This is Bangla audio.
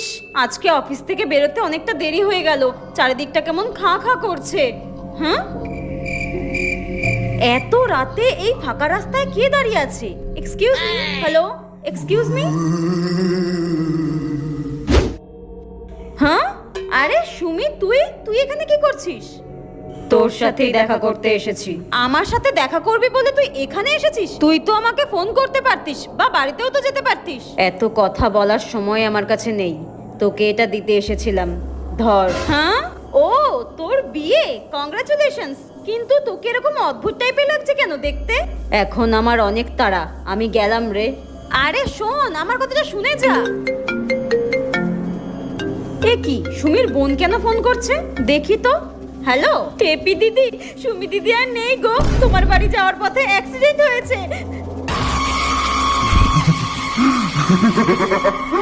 ইস, আজকে অফিস থেকে বেরোতে অনেকটা দেরি হয়ে গেল। চারিদিকটা কেমন খাঁ খাঁ করছে। হ্যাঁ? এত রাতে এই ফাঁকা রাস্তায় কে দাঁড়িয়ে আছে? Excuse me hello excuse me হ্যাঁ? আরে সুমি, তুই তুই এখানে কি করছিস? তোর সাথেই দেখা করতে এসেছি। আমার সাথে দেখা করবি বলে তুই এখানে এসেছিস? তুই তো আমাকে ফোন করতে পারতিস বা বাড়িতেও তো যেতে পারতিস। এত কথা বলার সময় আমার কাছে নেই। তোকে এটা দিতে এসেছিলাম। ধর। হ্যাঁ? ও তোর বিয়ে? কংগ্রাচুলেশনস কিন্তু তোকে এরকম অদ্ভুত টাইপের লাগছে কেন দেখতে? এখন আমার অনেক তাড়া। আমি গেলাম রে। আরে শোন আমার কথাটা শুনে যা। এ কি সুমির বোন কেন ফোন করছে? দেখি তো। হ্যালো? টেপি দিদি সুমি দিদি আর নেই গো। তোমার বাড়ি যাওয়ার পথে অ্যাক্সিডেন্ট হয়েছে।